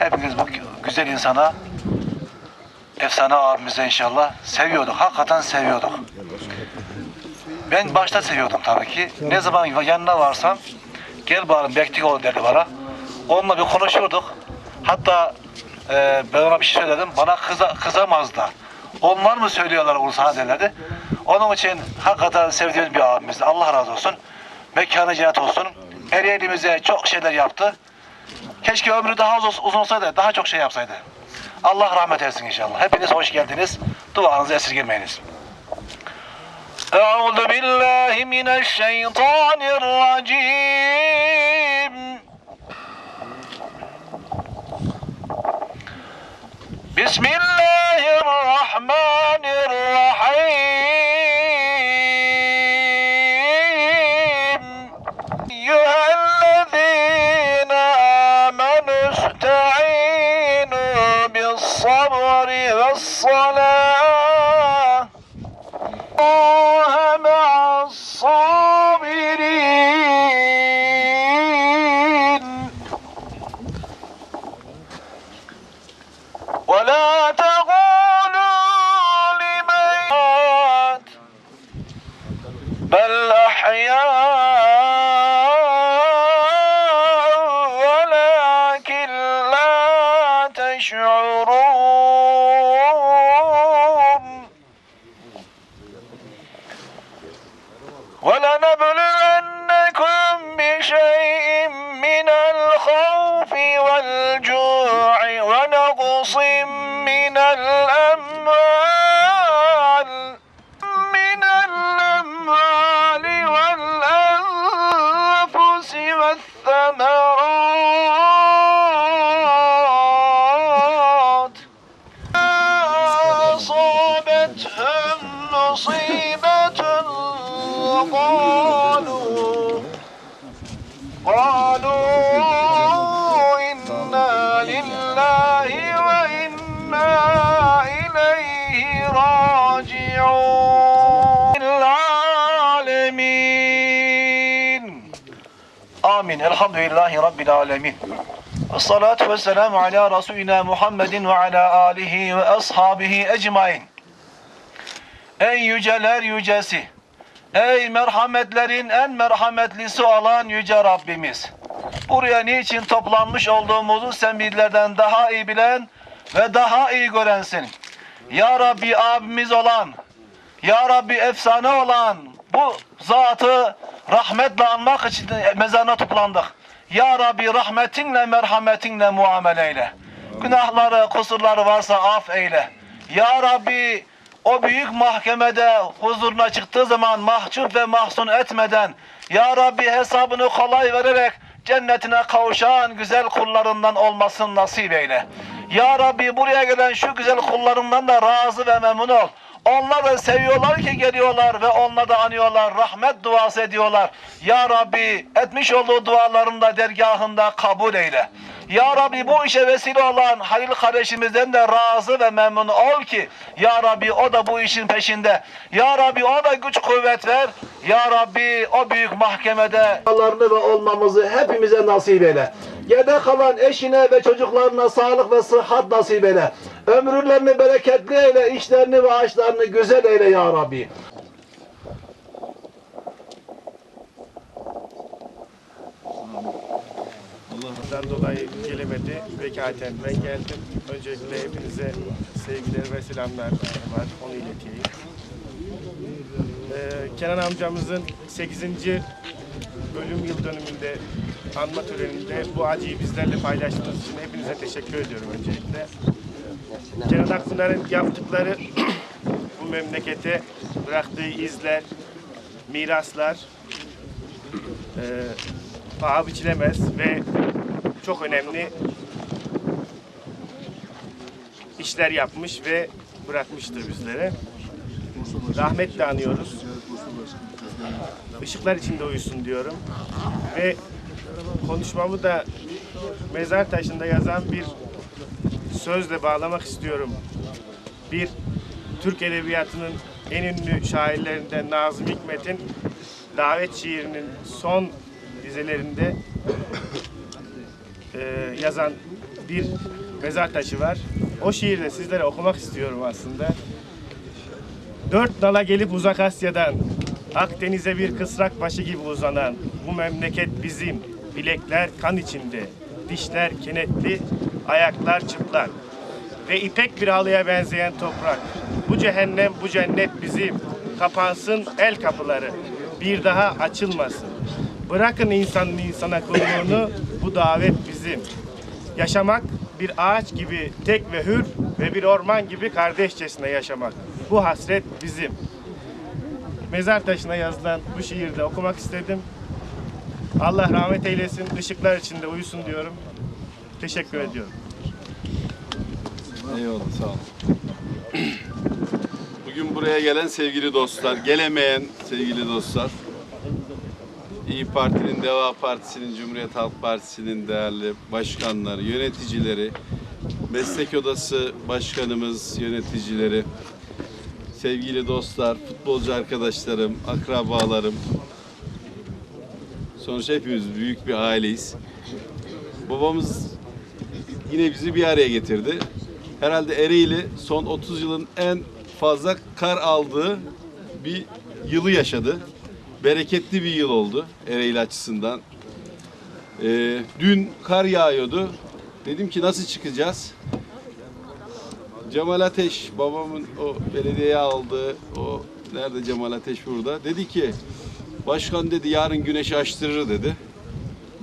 Hepiniz bu güzel insana, efsane abimize inşallah seviyorduk. Hakikaten seviyorduk. Ben başta seviyordum tabii ki. Ne zaman yanına varsam gel bari bektik ol dedi bana. Onunla bir konuşurduk. Hatta e, ben ona bir şey söyledim. Bana kıza, kızamaz. Onlar mı söylüyorlar onu sana. Onun için hakikaten sevdiğimiz bir abimizdi. Allah razı olsun. Mekanı cennet olsun. Ereğlimize çok şeyler yaptı. Keşke ömrü daha uzun olsaydı, daha çok şey yapsaydı. Allah rahmet etsin inşallah. Hepiniz hoş geldiniz. Duanızı esirgemeyiniz. Euzu billahi mineşşeytanirracim. Bismillahirrahmanirrahim. يشعرون قالوا إنا لله وإنا إليه راجعون العالمين آمين الحمد لله رب العالمين الصلاة والسلام على رسولنا محمد وعلى آله ve ashabihi ecmain. Ey yüceler yücesi, ey merhametlerin en merhametlisi olan yüce Rabbimiz. Buraya niçin toplanmış olduğumuzu sen bizlerden daha iyi bilen ve daha iyi görensin. Ya Rabbi abimiz olan, Ya Rabbi efsane olan bu zatı rahmetle anmak için mezarına toplandık. Ya Rabbi rahmetinle merhametinle muamele eyle. Günahları, kusurları varsa af eyle. Ya Rabbi o büyük mahkemede huzuruna çıktığı zaman mahcup ve mahzun etmeden Ya Rabbi hesabını kolay vererek cennetine kavuşan güzel kullarından olmasını nasip eyle. Ya Rabbi buraya gelen şu güzel kullarından da razı ve memnun ol. Onlar da seviyorlar ki geliyorlar ve onlar da anıyorlar, rahmet duası ediyorlar. Ya Rabbi etmiş olduğu dualarını da dergahında kabul eyle. Ya Rabbi bu işe vesile olan Halil kardeşimizden de razı ve memnun ol ki Ya Rabbi o da bu işin peşinde. Ya Rabbi ona da güç kuvvet ver. Ya Rabbi o büyük mahkemede ve olmamızı hepimize nasip eyle. Yerde kalan eşine ve çocuklarına sağlık ve sıhhat nasip eyle. Ömürlerini bereketli eyle, işlerini ve ağaçlarını güzel eyle ya Rabbi. Bundan dolayı gelemedi. Vekaten ben geldim. Öncelikle hepinize sevgiler ve selamlar var. Onu ileteyim. Ee, Kenan amcamızın 8. ölüm yıl dönümünde anma töreninde bu acıyı bizlerle paylaştığınız için hepinize teşekkür ediyorum öncelikle. Akpınar'ın yaptıkları bu memlekete bıraktığı izler, miraslar e, paha biçilemez ve çok önemli işler yapmış ve bırakmıştır bizlere. Rahmetle anıyoruz. Işıklar içinde uyusun diyorum. Ve konuşmamı da mezar taşında yazan bir sözle bağlamak istiyorum. Bir Türk Edebiyatı'nın en ünlü şairlerinden Nazım Hikmet'in davet şiirinin son dizelerinde e, yazan bir mezar taşı var. O şiiri de sizlere okumak istiyorum aslında. Dört dala gelip uzak Asya'dan Akdeniz'e bir kısrak başı gibi uzanan bu memleket bizim. Bilekler kan içinde, dişler kenetli, ayaklar çıplak ve ipek bir halıya benzeyen toprak. Bu cehennem, bu cennet bizim. Kapansın el kapıları, bir daha açılmasın. Bırakın insanın insana kulluğunu, bu davet bizim. Yaşamak bir ağaç gibi tek ve hür ve bir orman gibi kardeşçesine yaşamak. Bu hasret bizim. Mezar taşına yazılan bu şiirde okumak istedim. Allah rahmet eylesin, ışıklar içinde uyusun diyorum. Teşekkür ediyorum. Eyvallah sağ ol. Bugün buraya gelen sevgili dostlar, gelemeyen sevgili dostlar, İyi Parti'nin, Deva Partisi'nin, Cumhuriyet Halk Partisi'nin değerli başkanları, yöneticileri, meslek odası başkanımız, yöneticileri, sevgili dostlar, futbolcu arkadaşlarım, akrabalarım, sonuçta hepimiz büyük bir aileyiz. Babamız yine bizi bir araya getirdi. Herhalde Ereğli son 30 yılın en fazla kar aldığı bir yılı yaşadı. Bereketli bir yıl oldu Ereğli açısından. Ee, dün kar yağıyordu. Dedim ki nasıl çıkacağız? Cemal Ateş babamın o belediyeye aldığı o nerede Cemal Ateş burada dedi ki başkan dedi yarın güneşi açtırır dedi.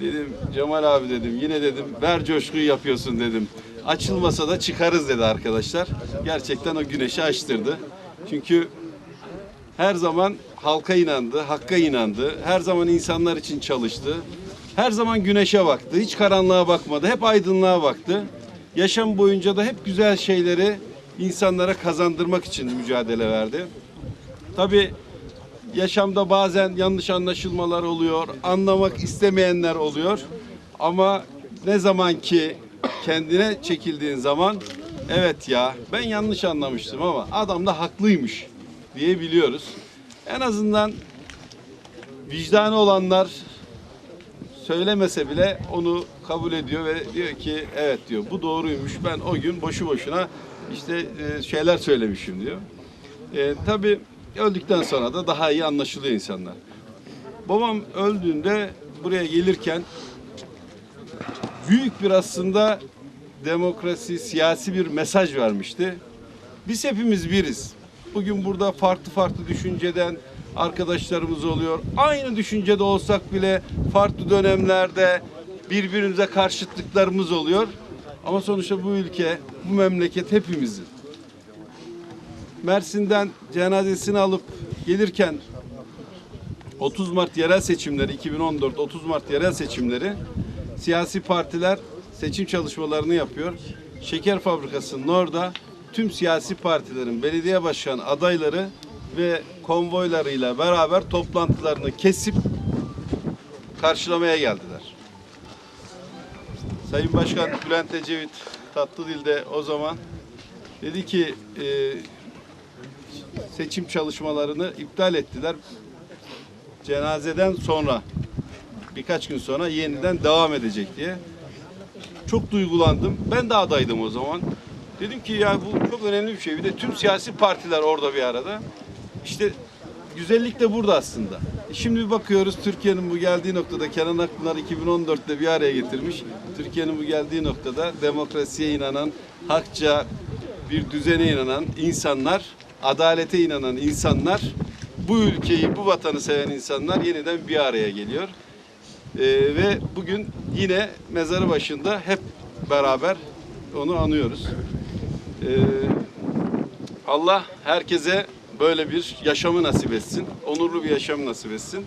Dedim Cemal abi dedim yine dedim ver coşkuyu yapıyorsun dedim. Açılmasa da çıkarız dedi arkadaşlar. Gerçekten o güneşi açtırdı. Çünkü her zaman halka inandı, hakka inandı. Her zaman insanlar için çalıştı. Her zaman güneşe baktı. Hiç karanlığa bakmadı. Hep aydınlığa baktı. Yaşam boyunca da hep güzel şeyleri insanlara kazandırmak için mücadele verdi. Tabii yaşamda bazen yanlış anlaşılmalar oluyor, anlamak istemeyenler oluyor. Ama ne zaman ki kendine çekildiğin zaman evet ya ben yanlış anlamıştım ama adam da haklıymış diyebiliyoruz. En azından vicdanı olanlar söylemese bile onu kabul ediyor ve diyor ki evet diyor bu doğruymuş ben o gün boşu boşuna işte e, şeyler söylemişim diyor. E, tabii öldükten sonra da daha iyi anlaşılıyor insanlar. Babam öldüğünde buraya gelirken büyük bir aslında demokrasi, siyasi bir mesaj vermişti. Biz hepimiz biriz. Bugün burada farklı farklı düşünceden arkadaşlarımız oluyor. Aynı düşüncede olsak bile farklı dönemlerde birbirimize karşıtlıklarımız oluyor. Ama sonuçta bu ülke, bu memleket hepimizin. Mersin'den cenazesini alıp gelirken 30 Mart yerel seçimleri 2014 30 Mart yerel seçimleri siyasi partiler seçim çalışmalarını yapıyor. Şeker fabrikasının orada tüm siyasi partilerin belediye başkan adayları ve konvoylarıyla beraber toplantılarını kesip karşılamaya geldiler. Sayın Başkan Bülent Ecevit Tatlıdil'de o zaman dedi ki e, seçim çalışmalarını iptal ettiler. Cenazeden sonra birkaç gün sonra yeniden devam edecek diye. Çok duygulandım. Ben de adaydım o zaman. Dedim ki ya bu çok önemli bir şey. Bir de tüm siyasi partiler orada bir arada. İşte güzellik de burada aslında. E Şimdi bir bakıyoruz Türkiye'nin bu geldiği noktada Kenan Akpınar 2014'te bir araya getirmiş. Türkiye'nin bu geldiği noktada demokrasiye inanan, hakça bir düzene inanan insanlar, adalete inanan insanlar, bu ülkeyi, bu vatanı seven insanlar yeniden bir araya geliyor. Ee, ve bugün yine mezarı başında hep beraber onu anıyoruz. Ee, Allah herkese böyle bir yaşamı nasip etsin. Onurlu bir yaşam nasip etsin.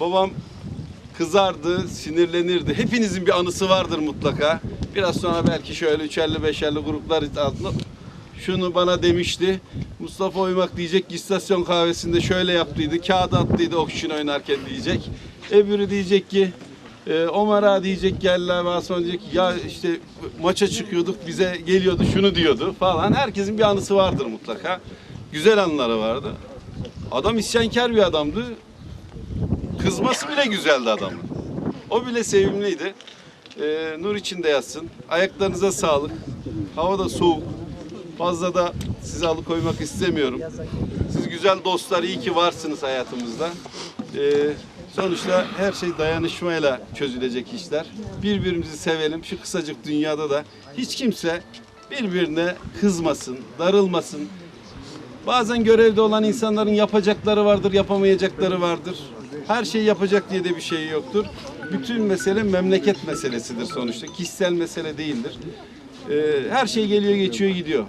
Babam kızardı, sinirlenirdi. Hepinizin bir anısı vardır mutlaka. Biraz sonra belki şöyle üçerli beşerli gruplar altında şunu bana demişti. Mustafa Oymak diyecek ki istasyon kahvesinde şöyle yaptıydı. Kağıt attıydı okşun oynarken diyecek. Öbürü diyecek ki e, Ömer Ağa diyecek geldiler sonra diyecek ki, ya işte maça çıkıyorduk bize geliyordu şunu diyordu falan. Herkesin bir anısı vardır mutlaka. Güzel anıları vardı. Adam isyankar bir adamdı. Kızması bile güzeldi adamın. O bile sevimliydi. e, nur içinde yatsın. Ayaklarınıza sağlık. Hava da soğuk. Fazla da sizi alıkoymak istemiyorum. Siz güzel dostlar, iyi ki varsınız hayatımızda. E, sonuçta her şey dayanışmayla çözülecek işler. Birbirimizi sevelim. Şu kısacık dünyada da hiç kimse birbirine kızmasın, darılmasın. Bazen görevde olan insanların yapacakları vardır, yapamayacakları vardır. Her şeyi yapacak diye de bir şey yoktur. Bütün mesele memleket meselesidir sonuçta. Kişisel mesele değildir. Ee, her şey geliyor, geçiyor, gidiyor.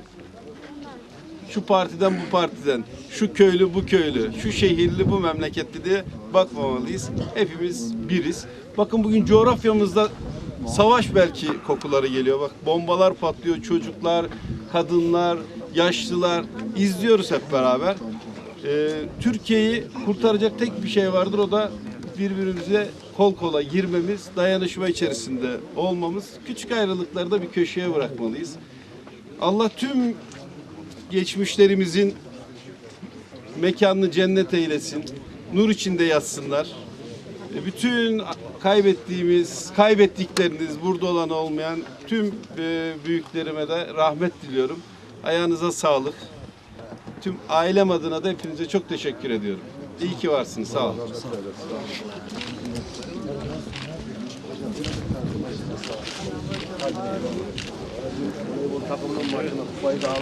Şu partiden bu partiden, şu köylü bu köylü, şu şehirli bu memleketli diye bakmamalıyız. Hepimiz biriz. Bakın bugün coğrafyamızda savaş belki kokuları geliyor. Bak bombalar patlıyor, çocuklar, kadınlar, yaşlılar izliyoruz hep beraber. Ee, Türkiye'yi kurtaracak tek bir şey vardır o da birbirimize kol kola girmemiz, dayanışma içerisinde olmamız. Küçük ayrılıkları da bir köşeye bırakmalıyız. Allah tüm geçmişlerimizin mekanını cennet eylesin. Nur içinde yatsınlar. E, Bütün kaybettiğimiz, kaybettikleriniz, burada olan olmayan tüm e, büyüklerime de rahmet diliyorum. Ayağınıza sağlık. Tüm ailem adına da hepinize çok teşekkür ediyorum. İyi ki varsınız. Sağ olun. voltar para uma máquina que faz algo.